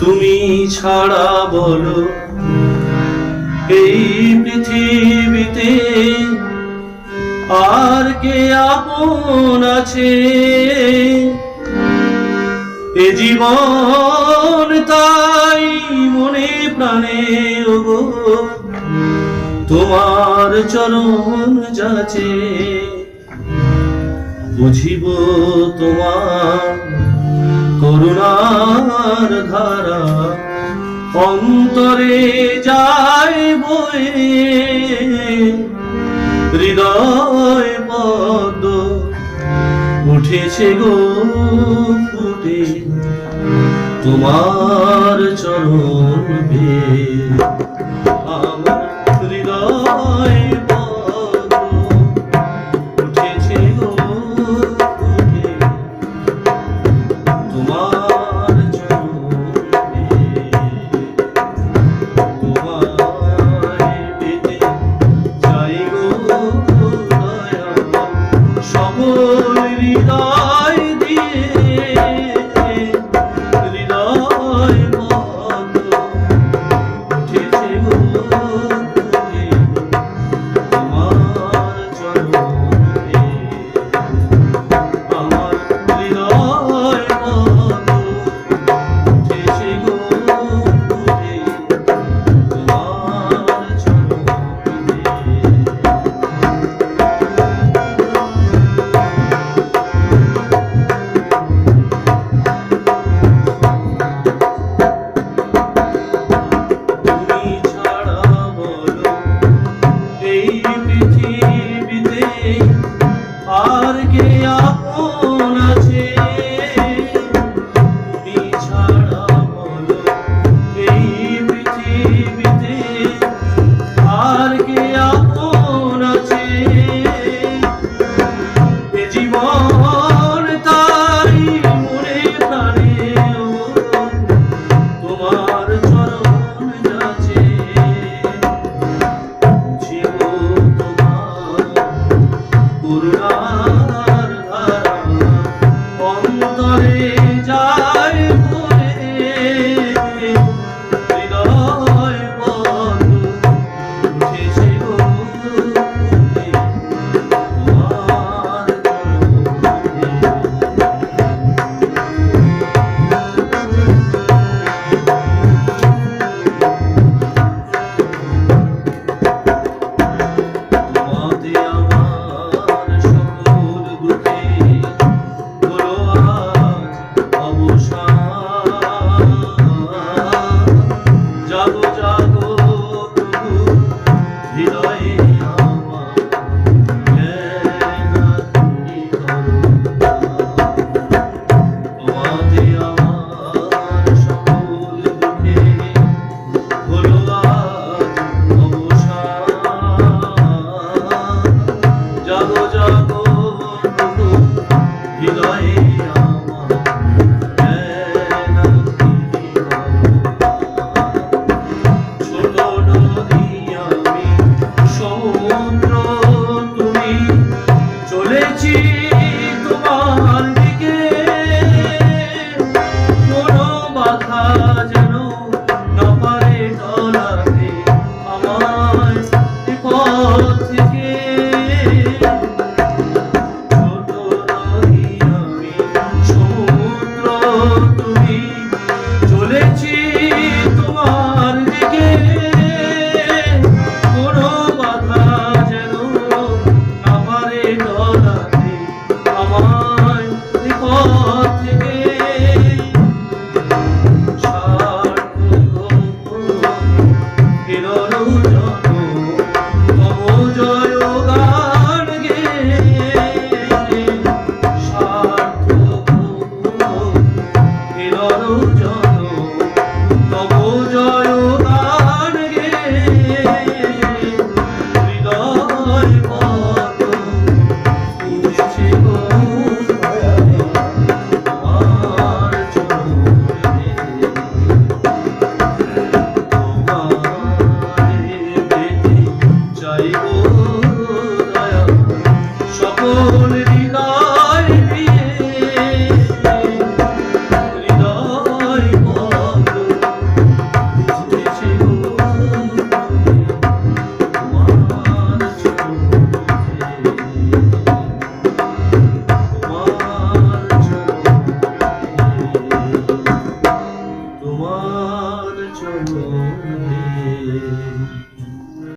তুমি ছাড়া বলো, এই পৃথিবীতে আর কে আপন আছে? এ জীবন তাই মনে প্রাণে, ওগো, তোমার চরণ যাচে, বুঝিব তোমার করুণার ধারা অন্তরে যায় বয়ে। হৃদয় পদ উঠেছে গো ফুটে তোমার চরণ ভে পাগল হৃদয় জীবন তাই মনে প্রাণে তোমার চরণ যাচ্ছে। জীবন Krishna